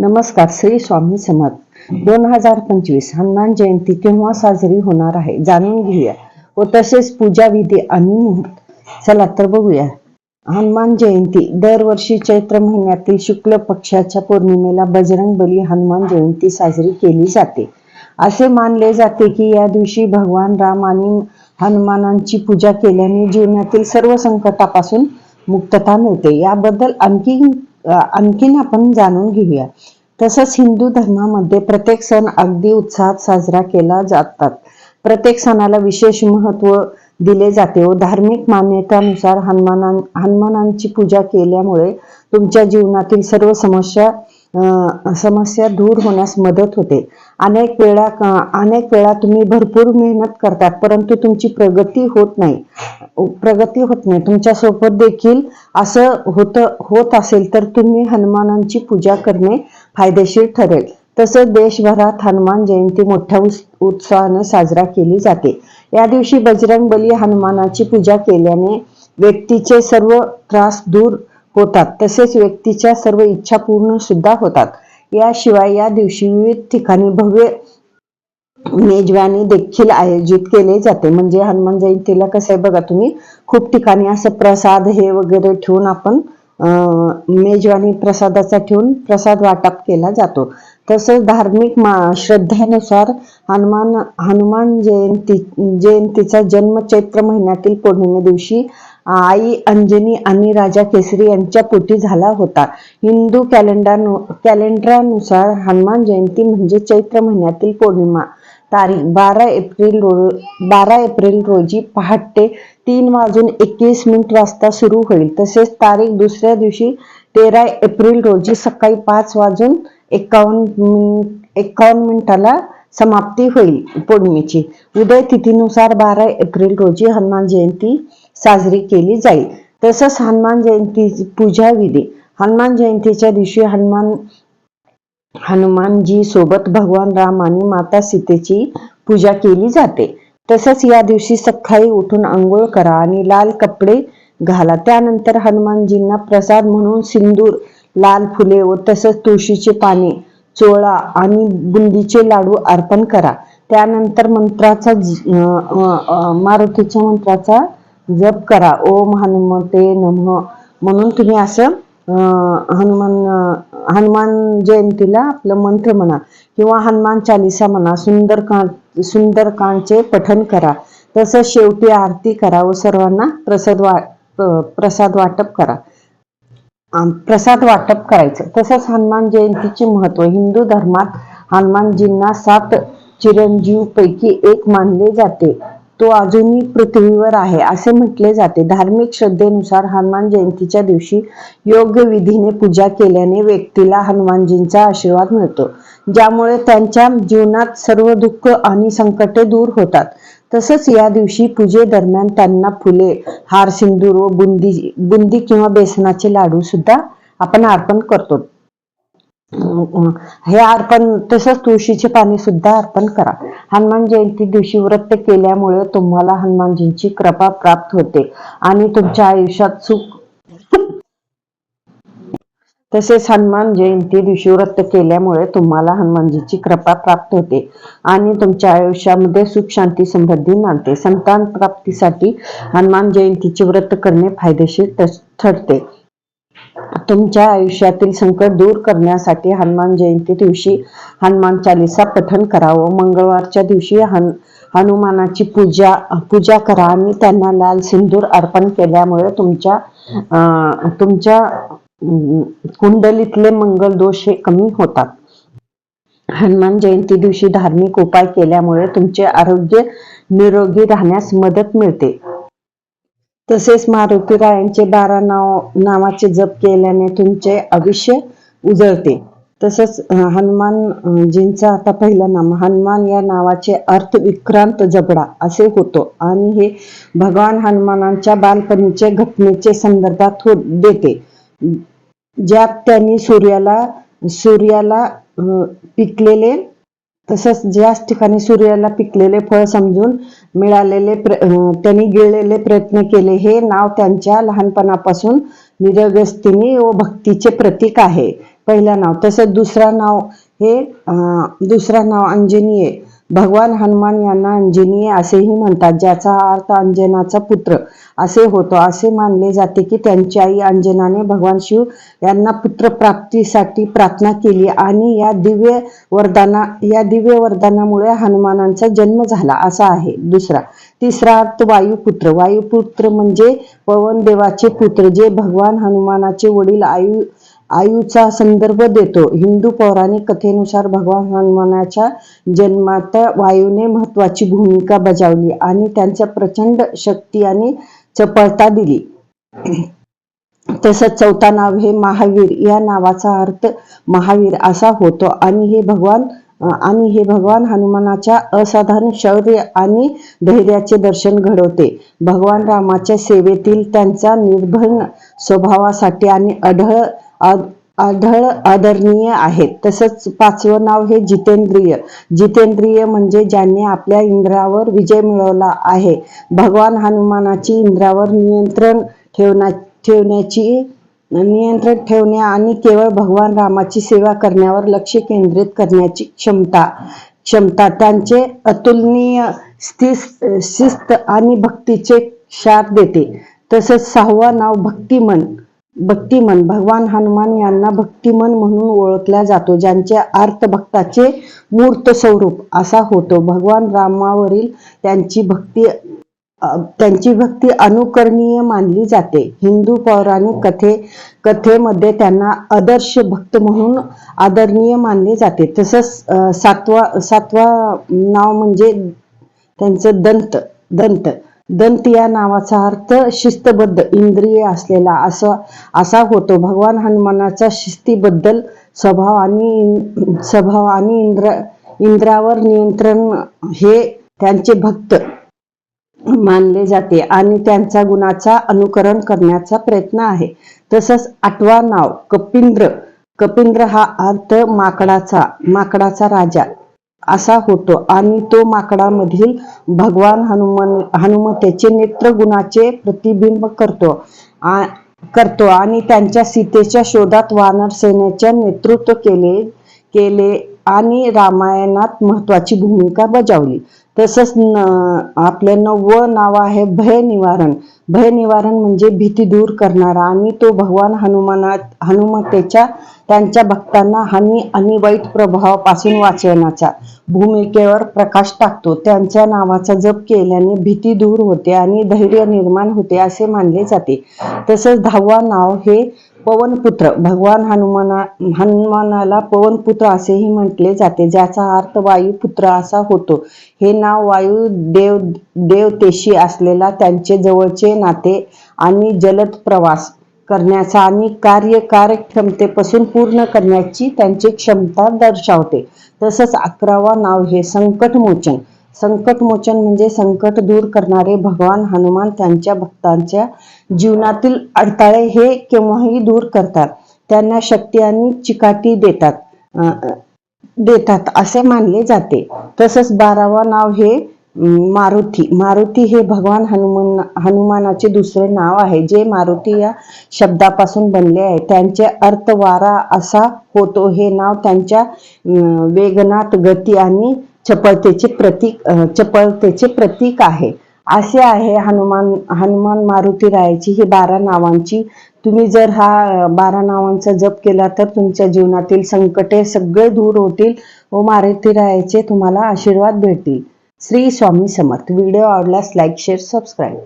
नमस्कार श्री स्वामी समर्थ. दोन हजार पंचवीस हनुमान जयंती केव्हा साजरी होणार आहे जाणून घेऊया. व तसेच पूजा विधी आणि मुहूर्त. चला तर बघूया. हनुमान जयंती दरवर्षी चैत्र महिन्यातील शुक्ल पक्षाच्या पौर्णिमेला बजरंग बली हनुमान जयंती साजरी केली जाते. असे मानले जाते की या दिवशी भगवान राम आणि हनुमानांची पूजा केल्याने जीवनातील सर्व संकटापासून मुक्तता मिळते. याबद्दल आणखी आणखीन आपण जाणून घेऊया. तसंच हिंदू धर्मामध्ये प्रत्येक सण अगदी उत्साहात साजरा केला जातात. प्रत्येक सणाला विशेष महत्त्व दिले जाते व धार्मिक मान्यतानुसार हनुमानां हनुमानांची पूजा केल्यामुळे तुमच्या जीवनातील सर्व समस्या अं, समस्या दूर होण्यास मदत होते. अनेक वेळा अनेक वेळा तुम्ही भरपूर मेहनत करतात परंतु तुमची प्रगती होत नाही. प्रगती होत नाही. तुमच्यासोबत देखील असं होत होत असेल तर तुम्ही हनुमानांची पूजा करणे फायदेशीर ठरेल. तसंच देशभरात हनुमान जयंती मोठ्या उत्साहाने साजरा केली जाते. या दिवशी बजरंग बली हनुमानाची पूजा केल्याने व्यक्तीचे सर्व त्रास दूर होतात. तसेच व्यक्तीच्या सर्व इच्छा पूर्ण सुद्धा होतात. याशिवाय या दिवशी विविध ठिकाणी भव्य मेजवानी देखील आयोजित केले जाते. म्हणजे हनुमान जयंतीला कसं आहे बघा तुम्ही खूप ठिकाणी असं प्रसाद हे वगैरे ठेवून आपण मेजवानी प्रसादाचा ठेवून प्रसाद वाटप केला जातो. तसंच धार्मिक मा श्रद्धेनुसार हनुमान हनुमान जयंती जयंतीचा जन्म चैत्र महिन्यातील पौर्णिमे दिवशी आई अंजनी आणि राजा केसरी यांच्या पोटी झाला होता. हिंदू कॅलेंडर कॅलेंडरानुसार हनुमान जयंती म्हणजे चैत्र महिन्यातील पौर्णिमा. तारीख बारा एप्रिल रो बारा एप्रिल रोजी पहाटे तीन वाजून एकवीस मिनिट वाजता सुरू होईल. तसेच तारीख दुसऱ्या दिवशी तेरा एप्रिल रोजी सकाळी पाच वाजून एकावन्न मिनिट एकावन्न मिनिटाला समाप्ती होईल पौर्णिमेची. उदय तिथीनुसार बारा एप्रिल रोजी हनुमान जयंती साजरी केली जाईल. तसंच हनुमान जयंती पूजा विधी हनुमान जयंतीच्या दिवशी हनुमान हनुमानजी सोबत भगवान राम आणि माता सीतेची पूजा केली जाते. तसंच या दिवशी सकाळी उठून आंघोळ करा आणि लाल कपडे घाला. त्यानंतर हनुमानजींना प्रसाद म्हणून सिंदूर लाल फुले व तसंच तुळशीचे पाने चोळा आणि बुंदीचे लाडू अर्पण करा. त्यानंतर मंत्राचा मारुतीच्या मंत्राचा जप करा. ओम हनुमते नम. म्हणून तुम्ही असं हनुमान हनुमान जयंतीला आपलं मंत्र म्हणा किंवा हनुमान चालिसा म्हणा सुंदरकांड सुंदरकांडचे पठण करा. तसंच शेवटी आरती करा व सर्वांना प्रसाद वा प्रसाद वाटप करा. प्रसाद वाटप करायचं. तसंच हनुमान जयंतीचे महत्त्व. हिंदू धर्मात हनुमानजींना सात चिरंजीव पैकी एक मानले जाते. तो अजूनही पृथ्वीवर आहे असे म्हटले जाते. धार्मिक श्रद्धेनुसार हनुमान जयंतीच्या दिवशी योग्य विधीने पूजा केल्याने व्यक्तीला हनुमानजींचा आशीर्वाद मिळतो ज्यामुळे त्यांच्या जीवनात सर्व दुःख आणि संकटे दूर होतात. तसंच या दिवशी पूजेदरम्यान त्यांना फुले हार सिंदूर व बुंदी बुंदी किंवा बेसनाचे लाडू सुद्धा आपण अर्पण करतो. हे अर्पण तसंच तुळशीचे पाणी सुद्धा अर्पण करा. हनुमान जयंती दिवशी व्रत केल्यामुळे तुम्हाला हनुमानजींची कृपा प्राप्त होते आणि तुमच्या आयुष्यात सुख. तसेच हनुमान जयंती दिवशी व्रत केल्यामुळे तुम्हाला हनुमानजीची कृपा प्राप्त होते आणि तुमच्या आयुष्यामध्ये सुख शांती समृद्धी नांदते. संतान प्राप्तीसाठी हनुमान जयंतीचे व्रत करणे फायदेशीर ठर- ठरते. तुमच्या आयुष्यातील संकट दूर करण्यासाठी हनुमान जयंती दिवशी हनुमान चालिसा पठण करा व मंगळवारच्या दिवशी हन हनुमानाची पूजा पूजा करा. आणि त्यांना लाल सिंदूर अर्पण केल्यामुळे तुमच्या अं, तुमच्या कुंडलीतले मंगल दोष हे कमी होतात. हनुमान जयंती दिवशी धार्मिक उपाय केल्यामुळे तुमचे आरोग्य निरोगी राहण्यास मदत मिळते. तसेच मारुती रायांचे बारा नाव नावाचे जप केल्याने तुमचे आयुष्य उजळते. तसंच हनुमानजींचा आता पहिला नाम हनुमान या नावाचे अर्थ विक्रांत जबडा असे होतो. आणि हे भगवान हनुमानांच्या बालपणीचे घटनेचे संदर्भात हो देते. ज्यात त्यांनी सूर्याला सूर्याला पिकलेले तसंच ज्याच ठिकाणी सूर्याला पिकलेले फळ समजून मिळालेले प्र त्यांनी गिळलेले प्रयत्न केले. हे नाव त्यांच्या लहानपणापासून निरगस्तीने व भक्तीचे प्रतीक आहे. पहिलं नाव. तसंच दुसरा नाव हे अं, दुसरा नाव अंजनीय भगवान हनुमान यांना अंजनी असेही म्हणतात ज्याचा अर्थ अंजनाचा पुत्र. असे होतो. असे मानले जाते की त्यांची आई अंजनाने भगवान शिव यांना पुत्र प्राप्तीसाठी प्रार्थना केली आणि या दिव्य वरदाना या दिव्य वरदानामुळे हनुमानांचा जन्म झाला. असा आहे. दुसरा तिसरा अर्थ वायुपुत्र. वायुपुत्र म्हणजे पवन देवाचे पुत्र जे भगवान हनुमानाचे वडील आयु आयूचा संदर्भ देतो. हिंदू पौराणिक कथेनुसार भगवान हनुमानाच्या जन्मात वायूने महत्वाची भूमिका बजावली आणि त्यांच्या प्रचंड शक्ती आणि चपळता दिली. तसंच चौथा नाव हे महावीर. या नावाचा अर्थ महावीर असा होतो. आणि हे भगवान आणि हे भगवान हनुमानाच्या असाधारण शौर्य आणि धैर्याचे दर्शन घडवते. भगवान रामाच्या सेवेतील त्यांचा निर्भय स्वभावासाठी आणि अढळ आढळ आदरणीय आहेत. तसंच पाचवं नाव हे जितेंद्रिय. जितेंद्रिय म्हणजे ज्यांनी आपल्या इंद्रावर विजय मिळवला आहे. भगवान हनुमानाची इंद्रावर नियंत्रण ठेवण्या ठेवण्याची नियंत्रण ठेवण्या आणि केवळ भगवान रामाची सेवा करण्यावर लक्ष केंद्रित करण्याची क्षमता क्षमता त्यांचे अतुलनीय शिस्त आणि भक्तीचे क्षार देते. तसंच सहावा नाव भक्तिमन. भक्तिमन भगवान हनुमान यांना भक्तिमन म्हणून ओळखला जातो ज्यांचे अर्थ भक्ताचे मूर्त स्वरूप असा होतो. भगवान रामावरील त्यांची भक्ती त्यांची भक्ती अनुकरणीय मानली जाते. हिंदू पौराणिक कथे कथेमध्ये त्यांना आदर्श भक्त म्हणून आदरणीय मानले जाते. तसंच सातवा सातवा नाव म्हणजे त्यांचं दंत दंत. दंत या नावाचा अर्थ शिस्तबद्ध इंद्रिय असलेला असं असा होतो. भगवान हनुमानाचा शिस्तीबद्दल स्वभाव आणि स्वभाव आणि इंद्र इंद्रावर नियंत्रण हे त्यांचे भक्त मानले जाते आणि त्यांच्या गुणाचा अनुकरण करण्याचा प्रयत्न आहे. तसंच आठवा नाव कपिंद्र. कपिंद्र हा अर्थ माकडाचा माकडाचा राजा. असा होतो. आणि तो माकडामधील भगवान हनुमान हनुमतेचे नेत्र गुणाचे प्रतिबिंब करतो. आ- करतो. आणि त्यांच्या सीतेच्या शोधात वानर सेनेचे नेतृत्व केले केले आणि रामायणात महत्वाची भूमिका बजावली. तसंच आपलं नववं नाव आहे भय निवारण. भय निवारण म्हणजे भीती दूर करणारा आणि तो भगवान हनुमानात हनुमतेच्या त्यांच्या भक्तांना हानी आणि वाईट प्रभावापासून वाचवण्याचा. भूमिकेवर प्रकाश टाकतो. त्यांच्या नावाचा जप केल्याने भीती दूर होते आणि धैर्य निर्माण होते असे मानले जाते. तसंच दहावा नाव हे पवनपुत्र भगवान हनुमाना हनुमानाला पवनपुत्र असेही म्हटले जाते ज्याचा अर्थ वायुपुत्र असा होतो. हे नाव वायू देव देवतेशी असलेला त्यांचे जवळचे नाते आणि जलद प्रवास करण्याचा आणि कार्य कार्यक्षमतेपासून पूर्ण करण्याची त्यांची क्षमता दर्शवते. तसंच अकरावा नाव हे संकटमोचन. संकटमोचन म्हणजे संकट दूर करणारे भगवान हनुमान त्यांच्या भक्तांच्या जीवनातील अडथळे हे केव्हाही दूर करतात. त्यांना शक्ती आणि चिकाटी देतात. देतात असे मानले जाते. तसंच बारावा नाव हे मारुती. मारुती हे भगवान हनुमान हनुमानाचे दुसरे नाव आहे. जे मारुती या शब्दापासून बनले आहे. त्यांचे अर्थ वारा असा होतो. हे नाव त्यांच्या वेगनात गती आणि चपळतेचे प्रतीक चपळतेचे प्रतीक आहे. असे आहे हनुमान हनुमान मारुती रायाची ही बारा नावांची. तुम्ही जर हा बारा नावांचा जप केला तर तुमच्या जीवनातील संकटे सगळे दूर होतील व मारुती रायाचे तुम्हाला आशीर्वाद भेटतील. श्री स्वामी समर्थ. व्हिडिओ आवडल्यास लाईक शेअर सबस्क्राईब.